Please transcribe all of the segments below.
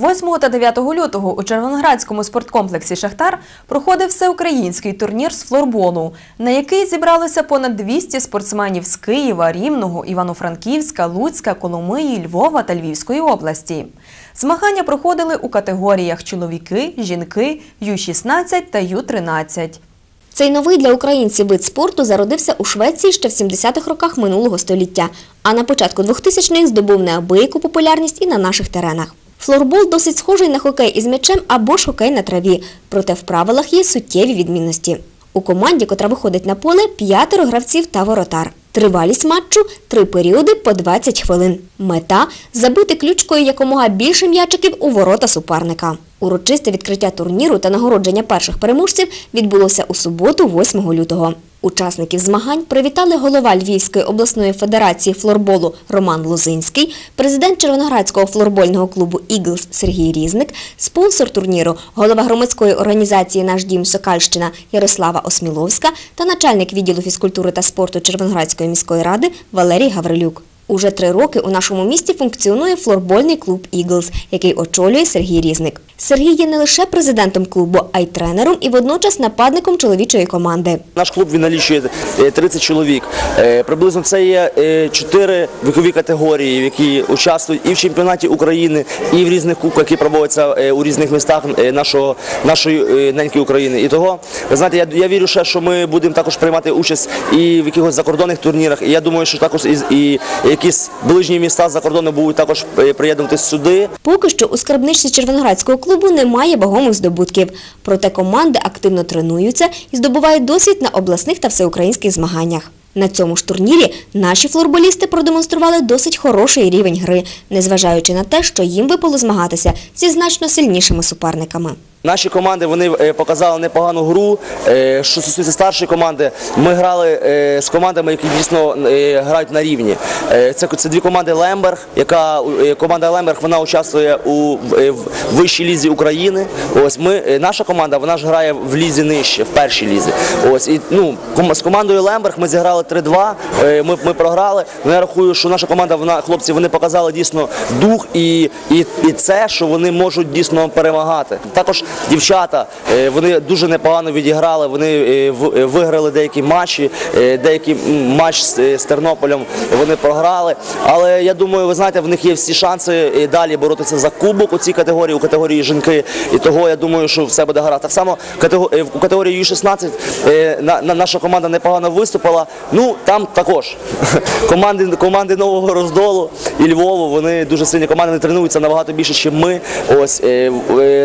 8 та 9 лютого у Червоноградському спорткомплексі Шахтар проходив всеукраїнський турнір з флорболу, на який зібралося понад 200 спортсменів з Києва, Рівного, Івано-Франківська, Луцька, Коломиї, Львова та Львівської області. Змагання проходили у категоріях чоловіки, жінки, Ю-16 та Ю-13. Цей новий для українців вид спорту зародився у Швеції ще в 70-х роках минулого століття, а на початку 2000-х здобув неабияку популярність і на наших теренах. Флорбол досить схожий на хокей із м'ячем або ж хокей на траві, проте в правилах є суттєві відмінності. У команді, котра виходить на поле, п'ятеро гравців та воротар. Тривалість матчу – три періоди по 20 хвилин. Мета – забити ключкою якомога більше м'ячиків у ворота суперника. Урочисте відкриття турніру та нагородження перших переможців відбулося у суботу, 8 лютого. Учасників змагань привітали голова Львівської обласної федерації флорболу Роман Лозинський, президент Червоноградського флорбольного клубу «Іглс» Сергій Різник, спонсор турніру, голова громадської організації «Наш дім Сокальщина» Ярослава Осміловська та начальник відділу фізкультури та спорту Червоноградської міської ради Валерій Гаврилюк. Уже три роки у нашому місті функціонує флорбольний клуб «Іглс», який очолює Сергій Різник. Сергій є не лише президентом клубу, а й тренером і водночас нападником чоловічої команди. Наш клуб він налічує е, 30 чоловік. Е, Приблизно це є е, чотири вікові категорії, які участвують і в чемпіонаті України, і в різних кубках, які проводяться е, у різних містах е, нашого, нашої е, неньки України. І того, ви знаєте, я, я вірю ще, що ми будемо також приймати участь і в якихось закордонних турнірах. І я думаю, що також і, і якісь ближні міста за кордону будуть також е, приєднуватися сюди. Поки що у скарбничці Червоноградського клубу немає вагомих здобутків. Проте команди активно тренуються і здобувають досвід на обласних та всеукраїнських змаганнях. На цьому ж турнірі наші флорболісти продемонстрували досить хороший рівень гри, незважаючи на те, що їм випало змагатися зі значно сильнішими суперниками. Наші команди вони е, показали непогану гру. Е, Що стосується старшої команди, ми грали е, з командами, які дійсно грають на рівні. Це, це дві команди Лемберг, яка команда Лемберг вона участвує у вищій лізі України. Ось ми наша команда, вона ж грає в лізі нижче, в першій лізі. Ось і ну з командою Лемберг ми зіграли 3-2. е, Ми, ми програли. Ну, я рахую, що наша команда, вона хлопці, вони показали дійсно дух і, і, і це, що вони можуть дійсно перемагати. Також дівчата е, вони дуже непогано відіграли. Вони е, е, виграли деякі матчі, деякий матч з, Тернополем вони програли. Але я думаю, ви знаєте, в них є всі шанси далі боротися за кубок у цій категорії, у категорії жінки. І того я думаю, що все буде гаразд. Так само у категорії Ю-16 на- на- наша команда непогано виступила. Ну там також команди, команди нового роздолу і Львову. Вони дуже сильні команди, вони тренуються набагато більше, ніж ми. Ось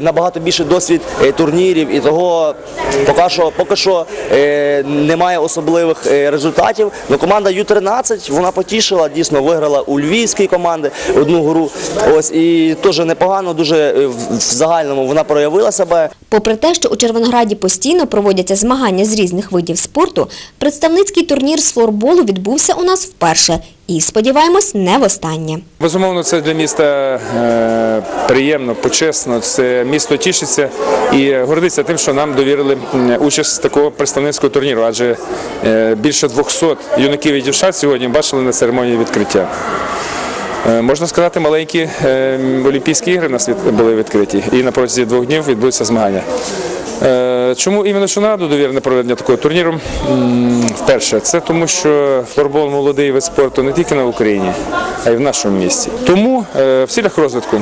набагато більше досвід е, турнірів, і того поки що, поки що е, немає особливих е, результатів. Ну команда Ю-13 вона потішила, дійсно виграла у львівській команди одну гру. Ось і теж непогано, дуже в загальному вона проявила себе. Попри те, що у Червонограді постійно проводяться змагання з різних видів спорту, представницький турнір з флорболу відбувся у нас вперше і, сподіваємось, не востаннє. Безумовно, це для міста е, приємно, почесно. Це місто тішиться і гордиться тим, що нам довірили участь з такого представницького турніру, адже е, більше 200 юнаків і дівчат сьогодні бачили на церемонії відкриття. Е, Можна сказати, маленькі е, Олімпійські ігри нас були відкриті, і на протязі двох днів відбудуться змагання. Е, Чому іменно Чонаду довірене проведення такого турніру? Вперше, це тому, що флорбол молодий вид спорту не тільки на Україні, а й в нашому місті. Тому в цілях розвитку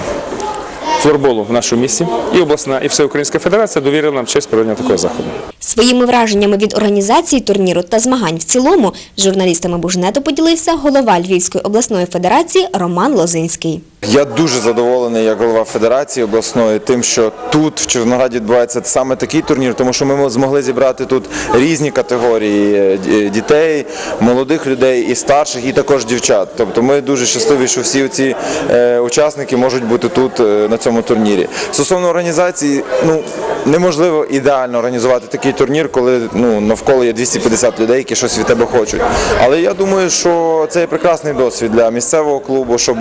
флорболу в нашому місті і обласна, і всеукраїнська федерація довірила нам честь проведення такого заходу. Своїми враженнями від організації турніру та змагань в цілому з журналістами Бужнету поділився голова Львівської обласної федерації Роман Лозинський. Я дуже задоволений як голова федерації обласної тим, що тут в Червонограді відбувається саме такий турнір, тому що ми змогли зібрати тут різні категорії е, дітей, молодих людей і старших, і також дівчат. Тобто ми дуже щасливі, що всі ці учасники можуть бути тут е, на цьому турнірі. Стосовно організації, ну неможливо ідеально організувати такий турнір, коли ну, навколо є 250 людей, які щось від тебе хочуть. Але я думаю, що це є прекрасний досвід для місцевого клубу, щоб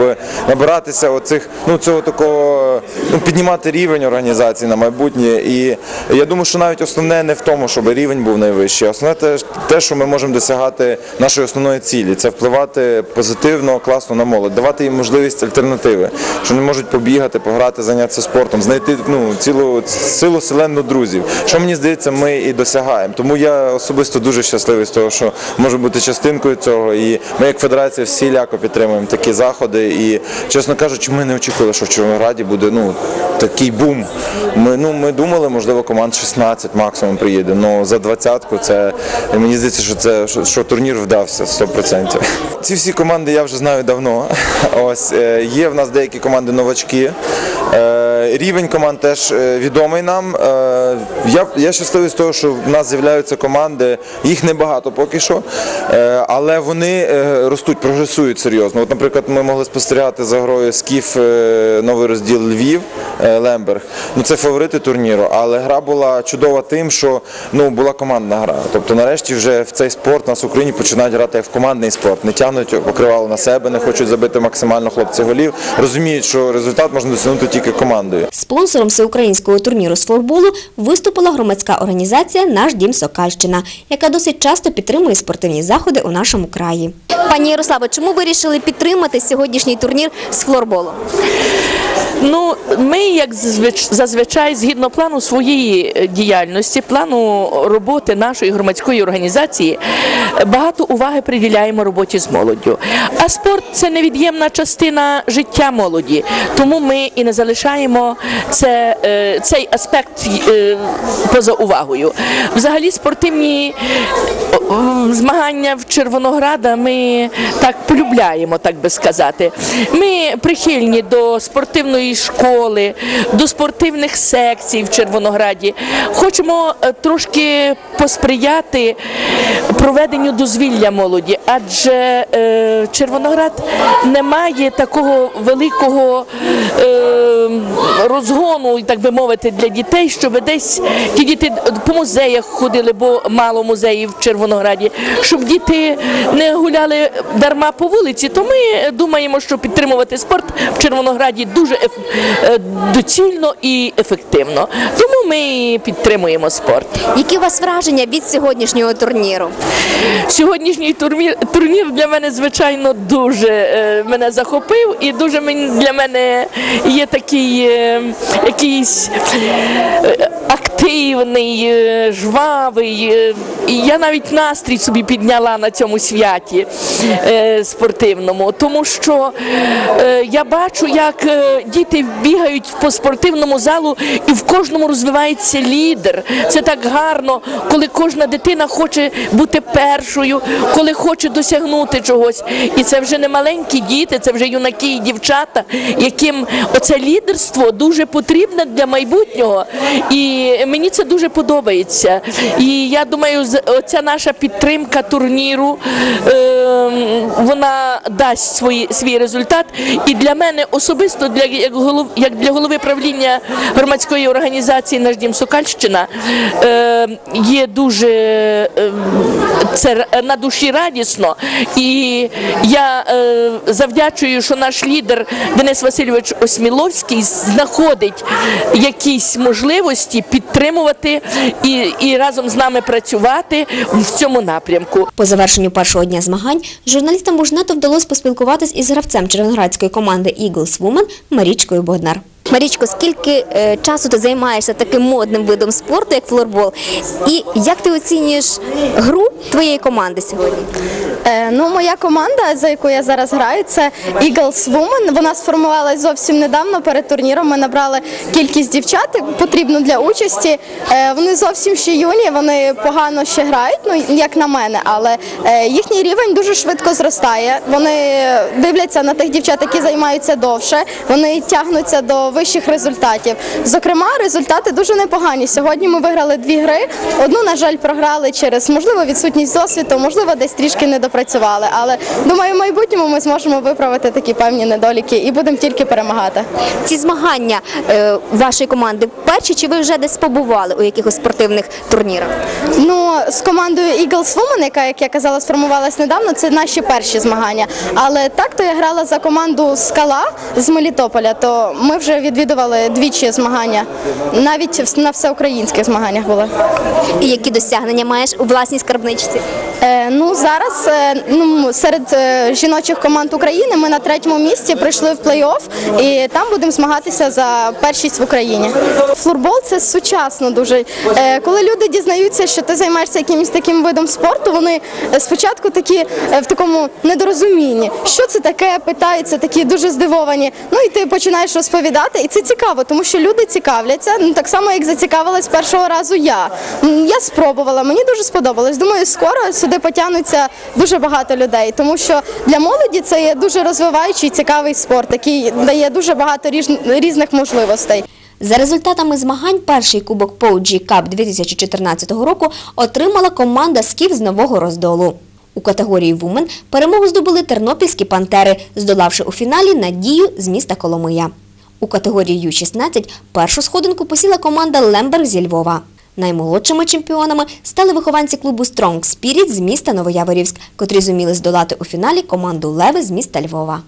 набиратися оцих, ну, цього такого, ну, піднімати рівень організації на майбутнє. І я думаю, що навіть основне не в тому, щоб рівень був найвищий. а Основне те, те, що ми можемо досягати нашої основної цілі, це впливати позитивно, класно на молодь, давати їм можливість альтернативи, що вони можуть побігати, пограти, зайнятися спортом, знайти ну, цілу силу селенну друзів. Що мені здається, ми і досягаємо. Тому я особисто дуже щасливий з того, що можу бути частинкою цього. І ми, як федерація, всіляко підтримуємо такі заходи. І, чесно кажучи, ми не очікували, що в Червонограді буде ну, такий бум. Ми, ну, ми думали, можливо, команд 16 максимум приїде. але за двадцятку це мені здається, що це що, що турнір вдався 100%. Ці всі команди я вже знаю давно. Ось е, є в нас деякі команди новачки. Е, Рівень команд теж е, відомий нам. Е, Я, я щасливий з того, що в нас з'являються команди, їх небагато поки що, е, але вони е, ростуть, прогресують серйозно. От, наприклад, ми могли спостерігати за грою Скіф новий розділ Львів, Лемберг. Ну це фаворити турніру, але гра була чудова тим, що ну була командна гра. Тобто, нарешті, вже в цей спорт нас в Україні починають грати як в командний спорт, не тягнуть покривало на себе, не хочуть забити максимально хлопці голів. Розуміють, що результат можна досягнути тільки командою. Спонсором всеукраїнського турніру з флорболу виступила громадська організація Наш дім Сокальщина, яка досить часто підтримує спортивні заходи у нашому краї. Пані Ярославе, чому вирішили підтримати сьогоднішній турнір з флорболу? Ну, ми, як зазвич- зазвичай, згідно плану своєї е, діяльності, плану роботи нашої громадської організації, багато уваги приділяємо роботі з молоддю. А спорт це невід'ємна частина життя молоді, тому ми і не залишаємо це, е, цей аспект е, поза увагою. Взагалі, спортивні змагання в Червонограда ми так полюбляємо, так би сказати. Ми прихильні до спортивної школи, до спортивних секцій в Червонограді. Хочемо е, трошки посприяти проведенню дозвілля молоді, адже е, Червоноград не має такого великого е, розгону, так би мовити, для дітей, щоб десь ті діти по музеях ходили, бо мало музеїв в Червонограді, щоб діти не гуляли дарма по вулиці. То ми думаємо, що підтримувати спорт в Червонограді дуже доцільно і ефективно. Тому ми підтримуємо спорт. Які у вас враження від сьогоднішнього турніру? Сьогоднішній турнір, турнір для мене, звичайно, дуже е, мене захопив і дуже для мене є такий е, якийсь е, активний, е, жвавий. е, і я навіть настрій собі підняла на цьому святі е, спортивному, тому що е, я бачу, як е, діти бігають по спортивному залу і в кожному розвивається лідер. Це так гарно, коли кожна дитина хоче бути першою, коли хоче досягнути чогось. І це вже не маленькі діти, це вже юнаки і дівчата, яким оце лідерство дуже потрібне для майбутнього. І мені це дуже подобається. І я думаю, оця наша підтримка турніру е, вона дасть свої, свій результат. І для мене особисто, для як голов, як для голови правління громадської організації Наш дім Сокальщина е, є дуже е, це на душі радісно. І я е, завдячую, що наш лідер Денис Васильович Осміловський знаходить якісь можливості підтримувати і, і разом з нами працювати в цьому напрямку. По завершенню першого дня змагань журналістам Бужнету вдалося поспілкуватись із гравцем червоноградської команди Eagles Women Марічкою Боднар. Марічко, скільки е, часу ти займаєшся таким модним видом спорту, як флорбол? І як ти оцінюєш гру твоєї команди сьогодні? Е, ну, моя команда, за яку я зараз граю, це Eagles Women. Вона сформувалась зовсім недавно перед турніром. Ми набрали кількість дівчат потрібну для участі. Е, вони зовсім ще юні, вони погано ще грають, ну як на мене, але е, їхній рівень дуже швидко зростає. Вони дивляться на тих дівчат, які займаються довше. Вони тягнуться до вищих результатів. Зокрема, результати дуже непогані. Сьогодні ми виграли дві гри. Одну, на жаль, програли через можливо відсутність досвіду, можливо, десь трішки не допрацювали. Але думаю, в майбутньому ми зможемо виправити такі певні недоліки і будемо тільки перемагати. Ці змагання е, вашої команди перші чи ви вже десь побували у якихось спортивних турнірах? Ну, з командою Eagles Women, яка, як я казала, сформувалась недавно, це наші перші змагання. Але так то я грала за команду Скала з Мелітополя, то ми вже відвідували двічі змагання. Навіть на всеукраїнських змаганнях були. І які досягнення маєш у власній скарбничці? Е, ну зараз е, ну, серед е, жіночих команд України ми на третьому місці прийшли в плей-офф і там будемо змагатися за першість в Україні. Флорбол це сучасно дуже. Коли люди дізнаються, що ти займаєшся якимось таким видом спорту, вони спочатку такі в такому недорозумінні. Що це таке? Питаються, такі дуже здивовані. Ну і ти починаєш розповідати, і це цікаво, тому що люди цікавляться. Ну так само, як зацікавилась першого разу я. Я спробувала, мені дуже сподобалось. Думаю, скоро сюди потягнуться дуже багато людей, тому що для молоді це є дуже розвиваючий цікавий спорт, який дає дуже багато різних можливостей. За результатами змагань перший кубок POG Cup 2014 року отримала команда Скіф з Нового Роздолу. У категорії Вумен перемогу здобули тернопільські пантери, здолавши у фіналі надію з міста Коломия. У категорії Ю-16 першу сходинку посіла команда Лемберг зі Львова. Наймолодшими чемпіонами стали вихованці клубу Strong Spirit з міста Новояворівськ, котрі зуміли здолати у фіналі команду Леви з міста Львова.